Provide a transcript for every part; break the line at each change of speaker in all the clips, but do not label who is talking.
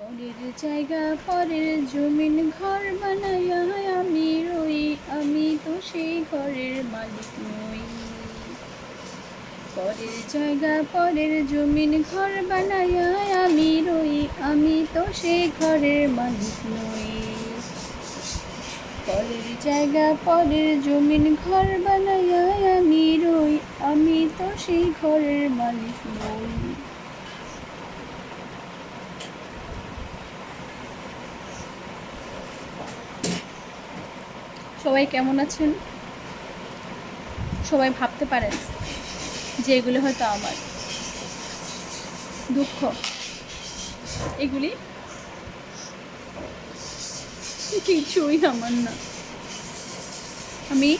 পরের জায়গা, পরের জমিন ঘর বানাইয়া আমি রই, আমি তো সেই ঘরের মালিক নই। পরের জায়গা, পরের জমিন ঘর বানাইয়া আমি রই, আমি তো সেই ঘরের মালিক নই। পরের জায়গা, পরের জমিন ঘর বানাইয়া আমি রই, আমি তো সেই ঘরের মালিক নই। সবাই কেমন আছেন? সবাই ভাবতে পারেন যে এগুলো হয়তো আমার দুঃখ। এগুলি কিছুই আমার না। আমি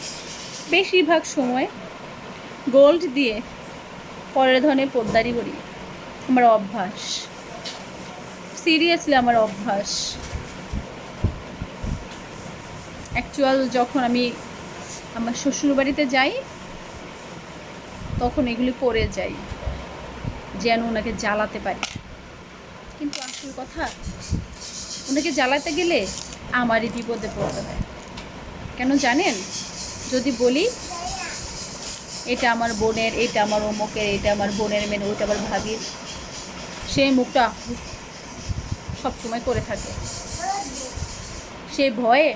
বেশিরভাগ সময় গোল্ড দিয়ে পরের ধরনের পোদ্দারি করি। আমার অভ্যাস। সিরিয়াসলি আমার অভ্যাস। অ্যাকচুয়াল যখন আমি আমার শ্বশুর বাড়িতে যাই, তখন এগুলি পরে যাই, যেন ওনাকে জ্বালাতে পারি। কিন্তু আসল কথা, ওনাকে জ্বালাতে গেলে আমারই বিপদে পড়তে হয় কেন জানেন? যদি বলি, এটা আমার বোনের, এটা আমার অমুকের, এটা আমার বোনের মেয়ে ওইটা আমার ভাবির সেই মুখটা সবসময় করে থাকে। সেই ভয়ে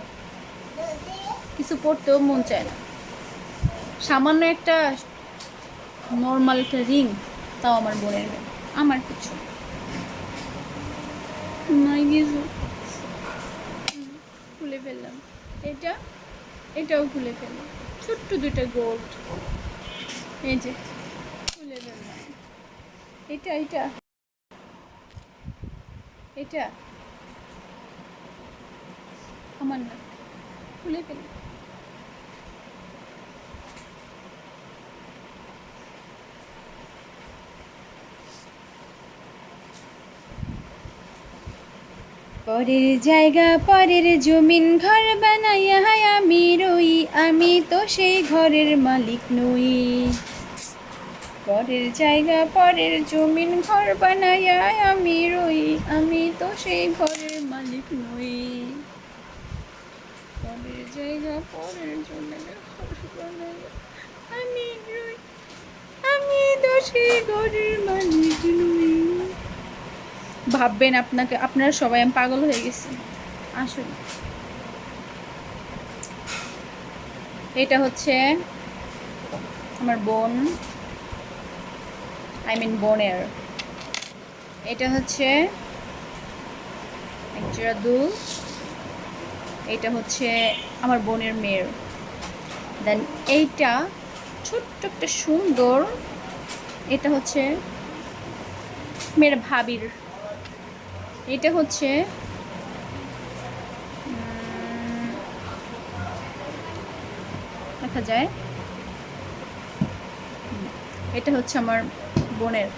কিছু পড়তেও মন চায় না। সামান্য একটা নর্মাল একটা রিং তাও আমার বোনের মেয়ে আমার কিছু নাই কিছু খুলে ফেললাম। এটা, এটাও খুলে ফেললাম। ছোট্ট দুইটা গোল্ড এই যে খুলে ফেললাম। এটা এটা। এটা। আমার না। খুলে ফেললাম। পরের জায়গা, পরের জমিন ঘর বানাইয়া আমি রই, আমি তো সেই ঘরের মালিক নই। পরের জায়গা, পরের জমিন ঘর বানাইয়া আমি রই, আমি তো সেই ঘরের মালিক নই। পরের জায়গা, পরের জমিন ঘর বানাইয়া আমি রই, আমি তো সেই ঘরের মালিক নই। ভাববেন আপনাকে, আপনারা সবাই, আমি পাগল হয়ে গেছি। আসলে এটা হচ্ছে আমার বোন। আই মিন বোনের। এটা হচ্ছে এক জোড়া দুল এটা হচ্ছে আমার বোনের মেয়ের। দেন এইটা ছোট্ট একটা সুন্দর, এটা হচ্ছে মেয়ের ভাবির। এটা হচ্ছে দেখা যায়। এটা হচ্ছে আমার বোনের।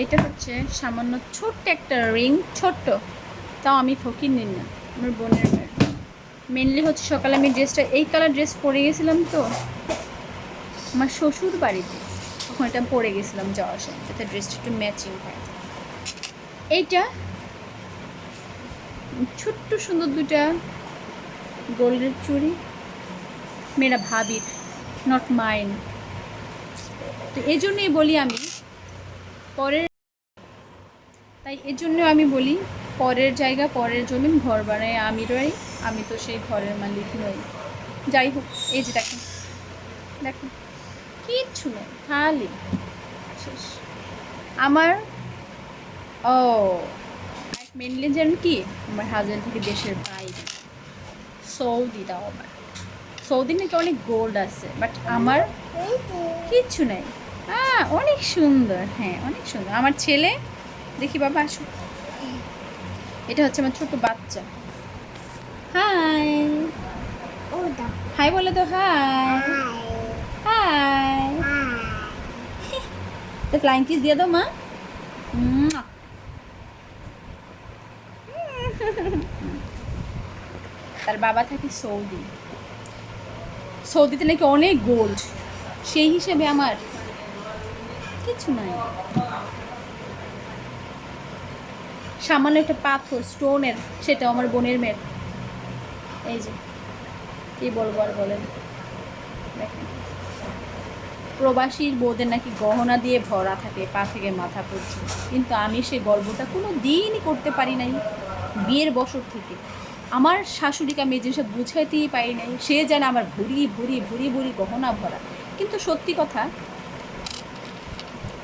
এইটা হচ্ছে সামান্য ছোট্ট একটা রিং, ছোট্ট। তাও আমি ফকির নিন না, আমার বোনের মেনলি হচ্ছে সকালে আমি ড্রেসটা এই কালার ড্রেস পরে গেছিলাম তো। আমার শ্বশুর বাড়িতে তখন এটা পরে গেছিলাম যাওয়ার সময় যাতে ড্রেসটা একটু ম্যাচিং হয়। এইটা ছোট্ট সুন্দর দুটা গোল্ডের চুড়ি। মেয়েরা ভাবির নট মাইন্ড তো এই জন্যই বলি আমি, পরের তাই এর জন্য আমি বলি, পরের জায়গা, পরের জমিন ঘর বানায় আমি রই, আমি তো সেই ঘরের মালিক নই। যাই হোক, এই যে দেখেন দেখেন, কিচ্ছু নেই, খালি, শেষ। আমার ও মেনলি জানেন কি, আমার হাজব্যান্ড থেকে দেশের বাইরে, সৌদি তাও আবার। সৌদি নাকি অনেক গোল্ড আছে বাট আমার কিচ্ছু নেই। হ্যাঁ অনেক সুন্দর হ্যাঁ অনেক সুন্দর। আমার ছেলে, দেখি বাবা আসো এটা হচ্ছে আমার ছোট বাচ্চা। হাই হাই বলে তো হাই হাই তো ফ্লাইং কিস দিয়ে দাও মা। মুয়া। তার বাবা থাকে সৌদি। সৌদিতে নাকি অনেক গোল্ড সেই হিসেবে আমার কিছু নাই। সামান্য একটা পাথর স্টোনের সেটা আমার বোনের মেয়ের। এই যে, কি বলব আর বলেন। প্রবাসীর বউদের নাকি গহনা দিয়ে ভরা থাকে, পা থেকে মাথা পর্যন্ত। কিন্তু আমি সেই গল্পটা কোনো দিনই করতে পারি নাই। বিয়ের বছর থেকে। আমার শাশুড়িকে আমি এই জিনিসটা বুঝাইতেই পারি নাই। সে যেন আমার ভুরি ভুরি ভুরি ভুরি গহনা ভরা। কিন্তু সত্যি কথা,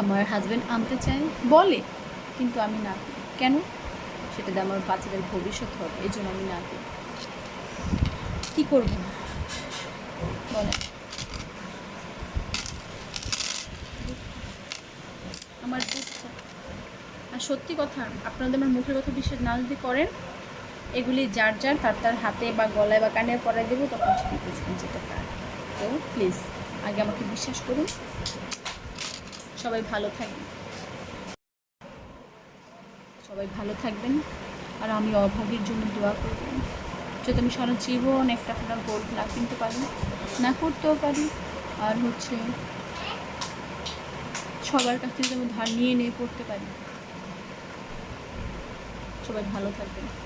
আমার হাজব্যান্ড আনতে চায়, বলে, কিন্তু আমি না কেন? সেটা আমার বাচ্চাদের ভবিষ্যৎ হবে, এই জন্য আমি না করি। কী করব? বলে আমার আর সত্যি কথা, আপনাদের আমার মুখের কথা বিশ্বাস না যদি করেন এগুলি যার যার, তার তার হাতে বা গলায় বা কানে পরাই দেবো, তখন সেটি বুঝবেন যেটা তার তো প্লিজ আগে আমাকে বিশ্বাস করুন। সবাই ভালো থাকবেন। সবাই ভালো থাকবেন। আর আমি অভাগীর জন্য দোয়া করবেন যাতে আমি সারা জীবন একটা একটা গোল্ড না কিনতে পারি, না করতেও পারি, আর হচ্ছে সবার কাছ থেকে আমি ধার নিয়ে নিয়ে পড়তে পারি। সবাই ভালো থাকবেন।